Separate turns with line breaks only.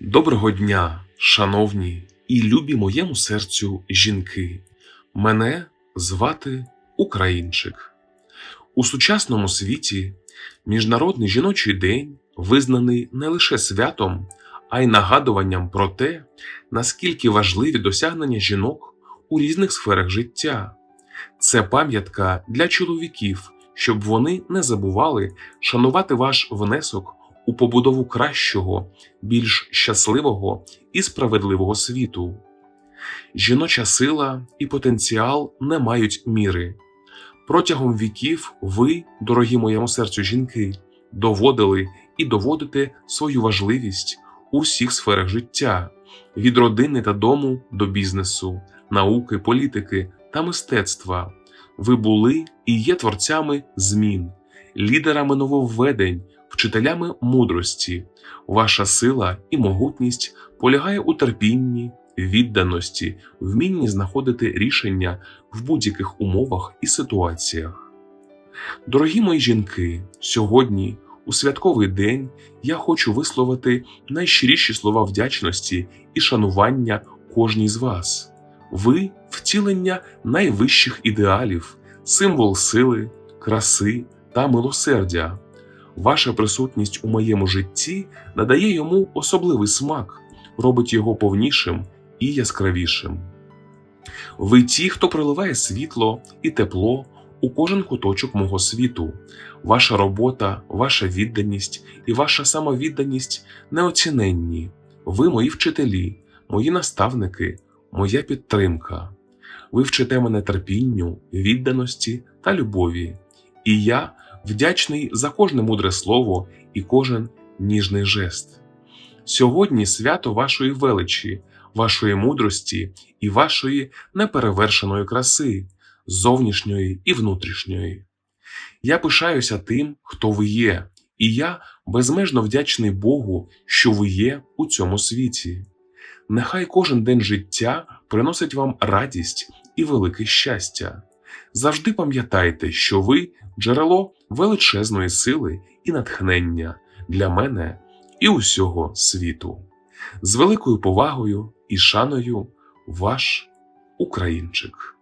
Доброго дня, шановні і любі моєму серцю жінки. Мене звати Українчик. У сучасному світі Міжнародний жіночий день визнаний не лише святом, а й нагадуванням про те, наскільки важливі досягнення жінок у різних сферах життя. Це пам'ятка для чоловіків, щоб вони не забували шанувати ваш внесок у побудову кращого, більш щасливого і справедливого світу. Жіноча сила і потенціал не мають міри. Протягом віків ви, дорогі моєму серцю жінки, доводили і доводите свою важливість у всіх сферах життя від родини та дому до бізнесу, науки, політики та мистецтва. Ви були і є творцями змін, лідерами нововведень, вчителями мудрості. Ваша сила і могутність полягає у терпінні, відданості, вмінні знаходити рішення в будь-яких умовах і ситуаціях. Дорогі мої жінки, сьогодні, у святковий день, я хочу висловити найщиріші слова вдячності і шанування кожній з вас. Ви втілення найвищих ідеалів, символ сили, краси та милосердя. Ваша присутність у моєму житті надає йому особливий смак, робить його повнішим і яскравішим. Ви ті, хто приливає світло і тепло у кожен куточок мого світу. Ваша робота, ваша відданість і ваша самовідданість неоціненні. Ви мої вчителі, мої наставники, моя підтримка. Ви вчите мене терпінню, відданості та любові. І я вдячний за кожне мудре слово і кожен ніжний жест. Сьогодні свято вашої величі, вашої мудрості і вашої неперевершеної краси, зовнішньої і внутрішньої. Я пишаюся тим, хто ви є, і я безмежно вдячний Богу, що ви є у цьому світі. Нехай кожен день життя приносить вам радість і велике щастя. Завжди пам'ятайте, що ви джерело величезної сили і натхнення для мене і усього світу. З великою повагою і шаною ваш Українчик.